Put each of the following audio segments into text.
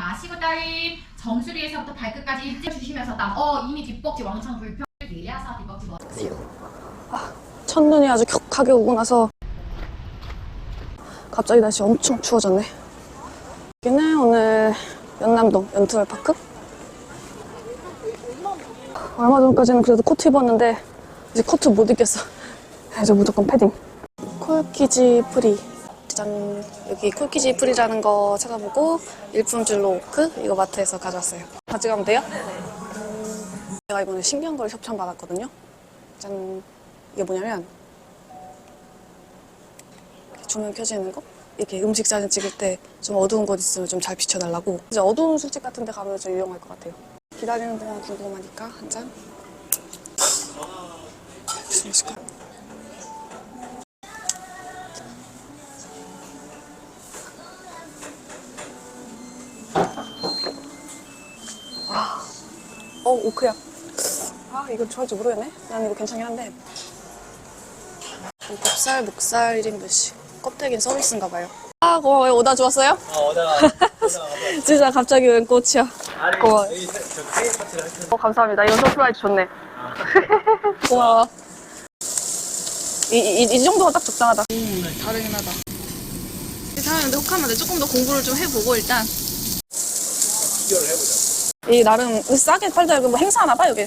마시고 따윈 정수리에서부터 발끝까지 찢어주시면서 땀. 어 이미 뒷벅지 왕창 불평. 내려서 뒷벅지 뭐. 첫눈이 아주 격하게 오고 나서 갑자기 날씨 엄청 추워졌네. 여기는 오늘 연남동 연트월파크. 얼마 전까지는 그래도 코트 입었는데 이제 코트 못 입겠어. 이제 무조건 패딩. 콜키지 프리. 짠. 여기 콜키지 프리라는 거 찾아보고 일품 줄로 오크 이거 마트에서 가져왔어요. 같이 가면 돼요? 제가 이번에 신기한 걸 협찬 받았거든요. 짠. 이게 뭐냐면 이렇게 조명 켜지는 거? 이렇게 음식 사진 찍을 때 좀 어두운 곳 있으면 좀 잘 비춰달라고 이제 어두운 술집 같은 데 가면 좀 유용할 것 같아요 기다리는 동안 궁금하니까 한 잔. 어 오크야. 아 이거 좋아할지 모르겠네. 난 이거 괜찮긴 한데. 곱살, 목살 1인분씩. 껍데기는 서비스인가 봐요. 아 고마워요. 오다 좋았어요? 어, 오다가 진짜 갑자기 웬 꽃이야. 아니 고마워. 여기 세- 저 생일 파티를 할 텐데 어, 감사합니다. 이거 서프라이즈 좋네. 고마워. 이, 이, 이 정도가 딱 적당하다. 다르긴 하다. 사는데 혹하면 조금 더 공부를 좀 해보고 일단. 비교를 해보자. 이 나름 싸게 팔다 여기 뭐 행사하나 봐 여기.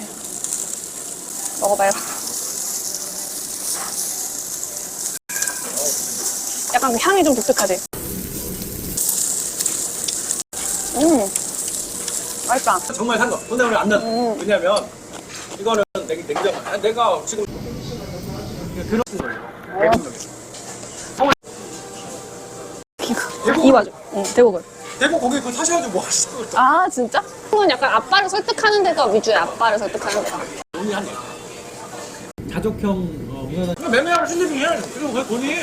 먹어봐요. 약간 그 향이 좀 독특하지? 음, 맛있다. 정말 산 거. 돈 때문에 안 났어. 음. 왜냐면 이거는 냉, 냉정. 아니, 내가 지금 그런 거예요. 대부분. 이 맞아. 응, 대구글. 대구 거기 그거 사셔가지고 뭐 하시는 거 아, 진짜? 이건 약간 아빠를 설득하는 데가 위주야, 아빠를 설득하는 데가. 돈이 네 가족형 어, 문화는 매매하는 신들 중에 그리고 그 돈이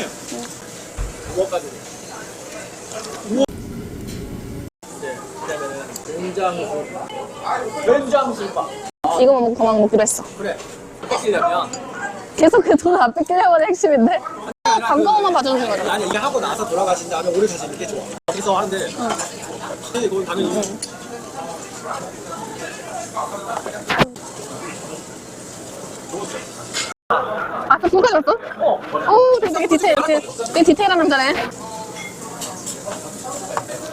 5억까지. 5억. 네, 그다음에는 된장 된장 술밥. 이거만 먹고 가만 먹기로 했어. 그래. 어떻게 되면 계속 그 돈을 안 뺏기려고 하는 핵심인데? 광고만 봐주는 거잖아. 아니 이게 하고 나서 돌아가신 다음에 오래 사시는 게 좋아. 여기서 하는데 근데 그건 당연히 아, 또 누가 줬어? 어. 오, 되게 디테일, 되게, 되게 디테일한 남자네.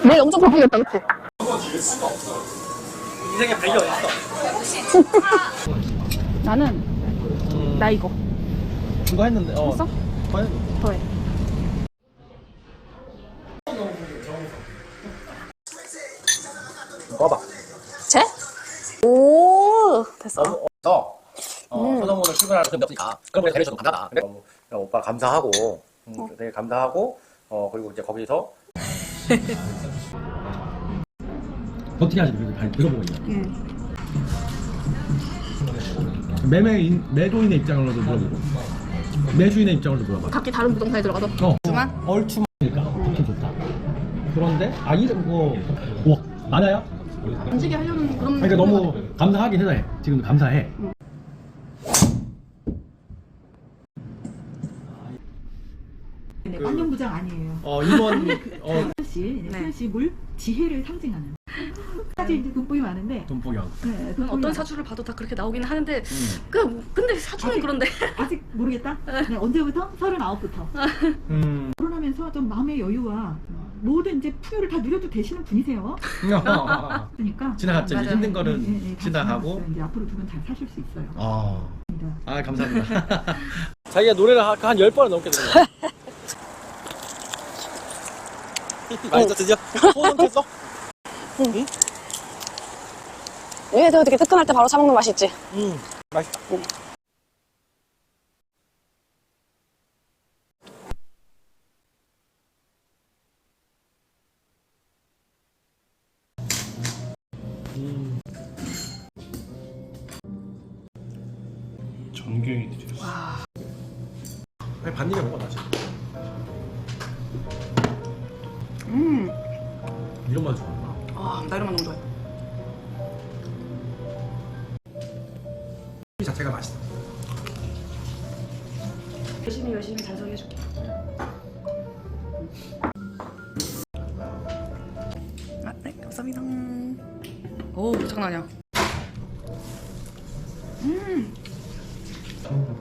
내일 엄청 바쁘겠다, 그치? 인생에 발견 있어. 나는, 나 이거. 그거 했는데 어. 했어? 했는데. 더해. 봐봐. 쟤? 오, 됐어. 너무 없어. 어, 서정훈을 출근하는 그몇 없으니까. 그럼 우리 대리셔도 감사하다. 그래? 어, 그냥 오빠 감사하고, 음, 되게 감사하고, 어, 그리고 이제 거기서 어떻게 하지? 그래서 잘 들어보고 있냐? 매매인, 매도인의 입장으로도 물어보고 매주인의 입장으로도 물어봐. 각기 다른 부동산에 들어가도. 어. 주만? 얼추니까 좋긴 좋다. 그런데 아 이거 뭐 와, 많아요? 안지게 하려는 그런. 그러니까 너무 감사하긴 해. 지금 감사해. 네, 환경부장 아니에요. 어 임원 어 씨, 네. 네. 씨물 지혜를 상징하는. 사실 이제 돈복이 많은데. 돈보경. 네, 돈복이 어떤 많- 사주를 봐도 다 그렇게 나오긴 하는데, 그, 근데 사주는 그런데. 아직 모르겠다. 네, 언제부터? 서른아홉부터. 음. 결혼하면서 좀 마음의 여유와 모든 이제 풍요를 다 누려도 되시는 분이세요. 그러니까 지나갔죠. 이제 맞아요. 힘든 거는 네, 네, 네, 다 지나가고. 지나갔어요. 이제 앞으로 두 분 잘 사실 수 있어요. 어. 입니다. 아 감사합니다. 자기가 노래를 한 10번 넘게 거야. 맛있어 드디어? 소원 했어? 얘도 되게 뜨끈할 때 바로 사먹는 맛이 있지. 응 맛있다 전경이 드렸어. 아니 반입에 먹어 다시 음. 이런 맛 좋아한다. 아, 나 이런 거 너무 좋아해. 이 자체가 맛있어 열심히 열심히 잔소리해줄게. 아, 네, 감사합니다. 오 장난 아니야.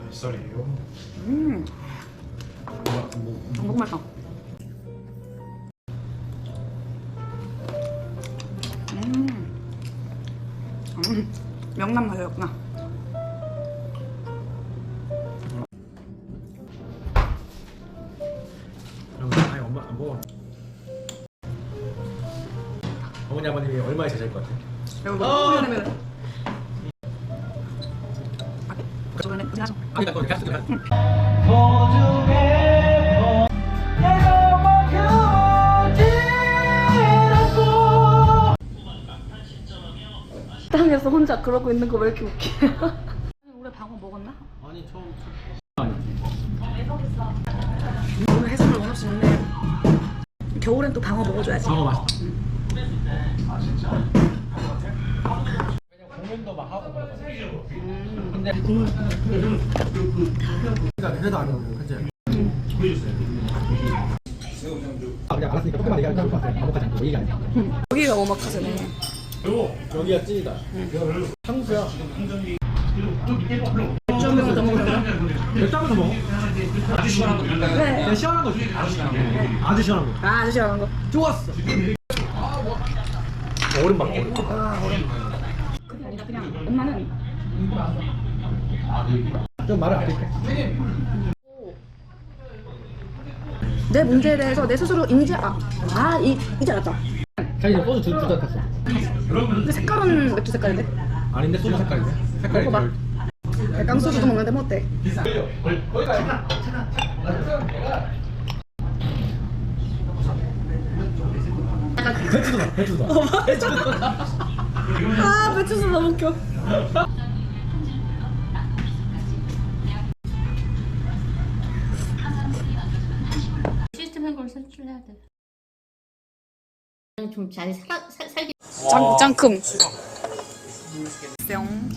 뱃살이에요. 음. 너무 맛있다. 음. 음. 명란 맛이었구나. 아니 엄마 안 먹어. 어머니 아버님이 얼마에 제자일 것 같아? 뭐 그러면 아니 그거. 식당에서 혼자 그러고 있는 거 왜 이렇게 웃겨? 올해 방어 먹었나? 아니 처음. 오늘 해산물 원없이 먹네. 겨울엔 또 방어 먹어줘야지. 방어 맛있다. 공연도 막 하고 그러거든. 근데 그러니까 그래도 안 오고 그치? 아 그냥 알았으니까 조금만 얘기하면 좋을 것 같아. 아무까지 않고 얘기가 아니야. 여기가 오마카세네. 여기가 찐이다. 좀 먹어 더 먹어. 몇 장에서 먹어? 아주 시원한 거. 그냥 시원한 거 줄. 아주 시원한 거. 아주 시원한 거. 아 아저씨 하는 거. 좋았어. 오른방 오른. 그게 아니라 그냥 엄마는 좀 말을 안 할게. 내 문제에 대해서 내 스스로 인지 아, 아 이, 이제 알았다. 자기는 소주 두, 두잔 탔어. 근데 색깔은 맥주 색깔인데? 아닌데 소주 색깔인데? 색깔이 먹어봐. 약간 소주도 먹는데 뭐 어때? 배추도 나, 배추도 나. 아 맥주도 너무 웃겨. 해야 돼. 좀잘 살기 짱 짱큼. 뿅.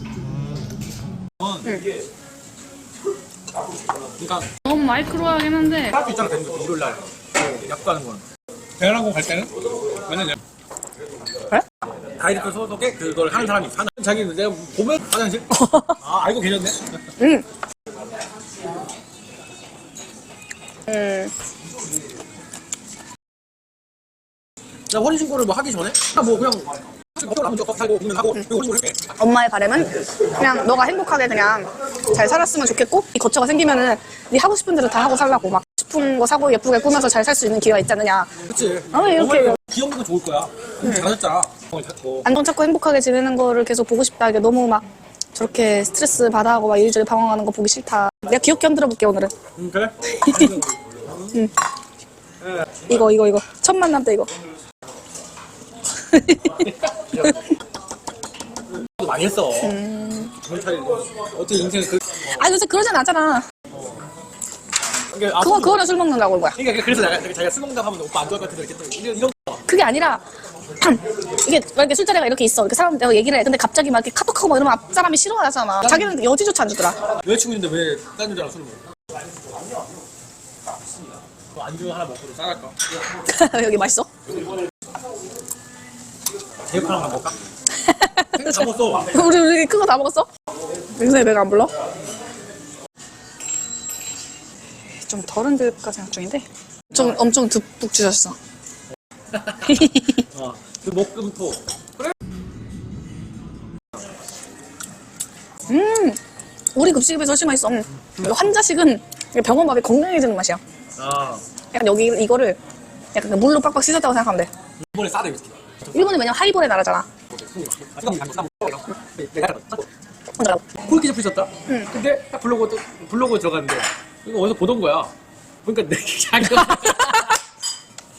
그러니까 너무 마이크로하긴 한데 할수 있잖아 되는 거 일요일 날 약속하는 거는. 대학하고 갈 때는 맨날 그래? 다이렉트 소속에 그걸 하는 사람이 있어. 하나 자기는 내가 보면 화장실. 아 알고 계셨네. 응. 음. 나 혼인 신고를 뭐 하기 전에 뭐 그냥 살고 하고 그리고 신고를 해. 엄마의 바람은 그냥 너가 행복하게 그냥 잘 살았으면 좋겠고 이 거처가 생기면은 네 하고 싶은 대로 다 하고 살라고 막 싶은 거 사고 예쁘게 꾸며서 잘 살 수 있는 기회가 있지 않느냐 그치. 아, 이렇게. 어머니가 좋을 거야. 응. 잘하셨잖아. 어, 어. 안정 찾고 행복하게 지내는 거를 계속 보고 싶다 이게 너무 막 저렇게 스트레스 받아하고 막 이리저리 방황하는 거 보기 싫다 내가 귀엽게 흔들어 볼게 오늘은 응, 그래? 이거 이거 이거 첫 만남 때 이거 많이 했어. 음. 경찰이 어떻게 인생 그아 요새 그러진 않잖아 아, 그거 그거는 술 먹는다고 한 거야 그러니까 그래서 내가 자기가 술 먹다 하면 오빠 안 좋아할 것 같아서 이렇게 또 이런 이런 거. 그게 아니라 이게 만약에 술자리가 이렇게 있어 이렇게 사람 내가 얘기를 해 근데 갑자기 막 이렇게 카톡하고 막 이러면 앞 사람이 싫어하잖아 자기는 여지조차 안 주더라 여자친구 있는데 왜 다른 여자랑 술을 먹어? 그 안주 하나 먹고 좀 싸갈까? 여기 맛있어? 제육 하나 먹을까? 다 먹었어. 우리 우리 큰 거 다 먹었어? 요새 배가 안 불러? 좀 덜 흔들까 생각 중인데 좀 엄청 듬뿍 주셨어 어, 그 목금토. 음 우리 급식에 비해서 훨씬 맛있어 음. 이거 환자식은 이게 병원 밥이 건강해지는 맛이야 아, 약간 여기 이거를 약간 물로 빡빡 씻었다고 생각하면 돼 이번에 싸대 위스키. 일본은 왜냐면 하이볼의 나라잖아 콜키즈 피셨다. 근데 딱 블로그 또 블로그 들어갔는데 이거 어디서 보던 거야. 그러니까 내 자기가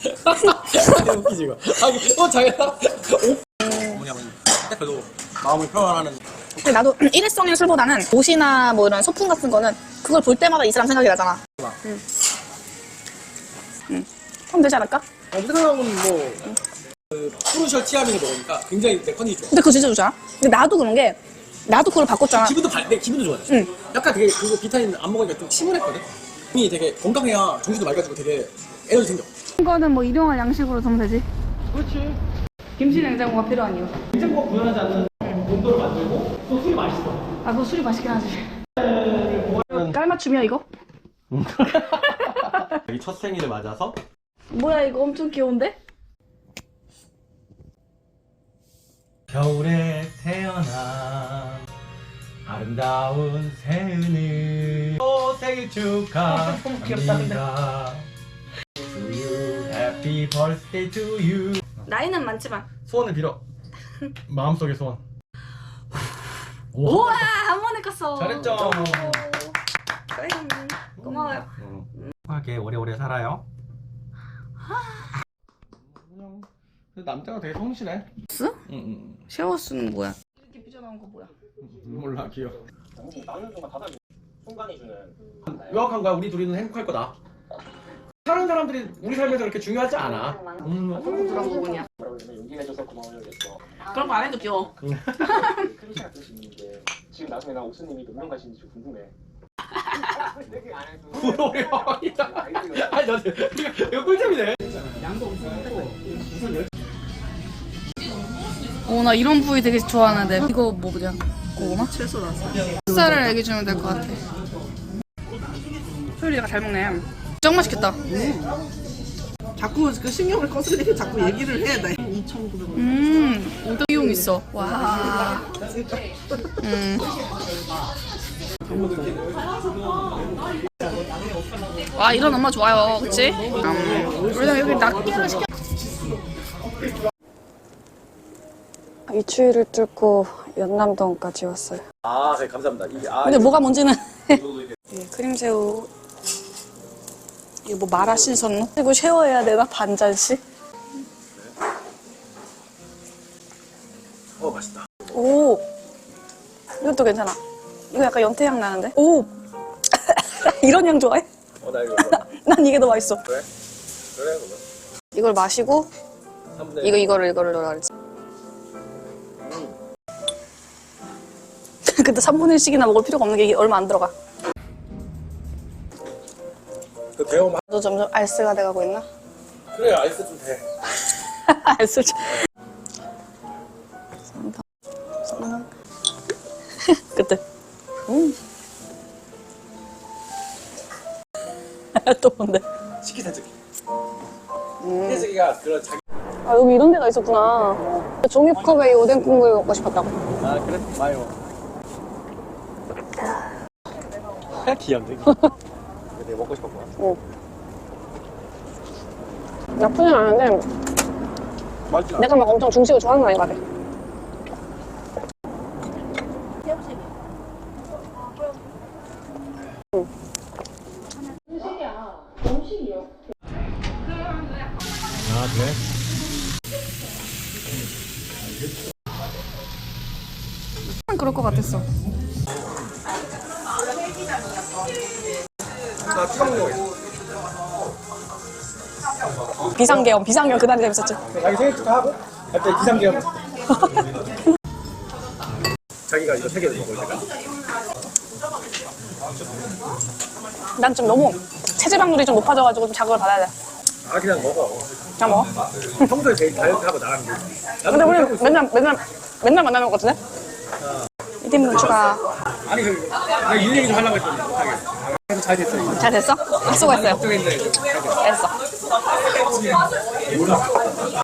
웃기지 이거. 아니, 어 자기가 뭐냐면 딱 그래도 마음을 표현하는 근데 나도 일회성의 술보다는 옷이나 뭐 이런 소품 같은 거는 그걸 볼 때마다 이 사람 생각이 나잖아 응. 응. 그럼 되지 않을까? 어, 그 사람은 뭐, 그, 푸르셜 티아민을 먹으니까 굉장히 내 컨디션 좋아. 근데 그거 진짜 좋잖아 근데 나도 그런 게 나도 그걸 바꿨잖아 기분도 발, 내 기분도 좋아져. 응. 약간 되게 그거 비타민 안 먹으니까 좀 침울했거든? 몸이 되게 건강해야 정신도 맑아지고 되게 에너지 생겨. 이거는 뭐 일용할 양식으로 좀 되지 그렇지. 김치 냉장고가 필요한 이유. 냉장고가 구현하지 않는 온도를 만들고 또 술이 맛있어. 아, 그거 술이 맛있긴 하지. 깔맞춤이야, 이거? 여기 첫 생일을 맞아서 뭐야, 이거 엄청 귀여운데? 겨울에 태어난 아름다운 새은이. 오 생일 축하합니다. To you, happy birthday to you. 나이는 많지만. 소원을 빌어. 마음속의 소원. 우와, 한 번에 컸어. 잘했죠? 그래, 고마워요. 하게 오래오래 살아요 그냥 남자가 되게 성실해 스? 응응 샤워스는 뭐야? 이렇게 삐져나온 거 뭐야? 몰라 귀여워 명확한 거야 우리 둘이는 행복할 거다 다른 사람들이 우리 삶에서 그렇게 중요하지 않아 음, 그런 부분이야. 용기 내줘서. 그런 거 안 해도 귀여워. 크리스가 뜻이 있는데 지금 나중에 나 옥수님이 몇명 가시는지 좀 궁금해. 내게 안 해도 부러워요 아니 너 이거, 꿀잼이네 어, 나 이런 부위 되게 좋아하는데. 이거 뭐냐? 고구마? 채소 나서. 쌀을 얘기 주면 될 것 같아. 소율이가 잘 먹네. 짱 맛있겠다. 자꾸 그 신경을 거슬리게 자꾸 얘기를 해. 나 2,900원. 음, 오도이용 있어. 와. 음. 와, 이런 엄마 좋아요. 그치? 음. 우리가 여기 낙지를 시켜. 이 추위를 뚫고 연남동까지 왔어요. 아 네, 감사합니다 이게 아 근데 뭐가 뭔지는 예, 크림새우 이거 뭐 마라 신선로? 이거 쉐어해야 되나 반 잔씩? 어 맛있다 오 이것도 괜찮아. 이거 약간 연태향 나는데? 오 이런 향 좋아해? 어 나 이거 난 이게 더 맛있어. 그래? 그래 그거 이걸 마시고 3분의 이거 이거를 이거를 넣어라 그랬지. 근데 3분의 1씩이나 먹을 필요가 없는 게 얼마 안 들어가. 그 배움 너 점점 알스가 돼가고 있나? 그래 아이스 좀 돼 알스 좀. 그때. 음. 또 뭔데? 식기세척기 음. 식기세척기가 그런 자기 아 여기 이런 데가 있었구나. 종이컵에 이 오뎅 국물 먹고 싶었다고. 아 그래? 마요 귀엽네 내가 먹고 싶었구나 나쁘진 않은데 맛있지 내가 막 엄청 중식을 좋아하는 건 아닌 것 같아. 아 그래? 그럴 것 같았어. 나 추가 먹는 비상계엄, 비상계엄 그날이 재밌었지. 자기 생일 축하하고 갑자기 기상계엄 자기가 이거 세 개를 먹을 때가 난 좀 너무 체지방률이 좀 높아져가지고 좀 자극을 받아야 돼. 아 그냥 먹어 그냥 먹어. 평소에 제일 다이어트하고 나가는 게 근데 우리. 맨날 맨날 맨날 만나는 것 같은데? 1인분 추가. 아니 그 내가 일 얘기 좀 하려고 했더니 그래서 잘 됐어 이거 잘 됐어? 아, 수고했어요. 됐어.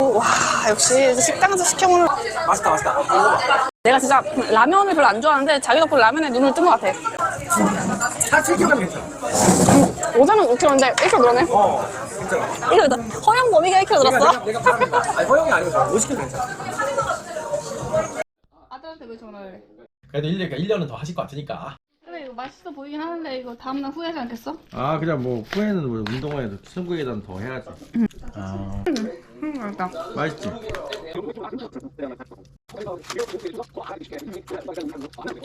오, 와 역시 식당에서 시켜먹는 맛있다 맛있다 내가 진짜 라면을 별로 안 좋아하는데 자기 덕분에 라면에 눈을 뜬 것 같아. 한 7kg 괜찮아 5점은 6kg인데 1kg 늘었네. 어 괜찮아 1kg 늘 허영 범위가 1kg 내가 늘었어? 내가, 내가 아니 허영이 아니고 50kg 괜찮아 아들한테 왜 전화를 해? 그래도 1년, 1년은 더 하실 것 같으니까 이거 맛있어 보이긴 하는데 이거 다음날 후회하지 않겠어? 아 그냥 뭐 후에는 뭐 운동회에서 승부에는 더 해야지 아음 맛있다. 맛있지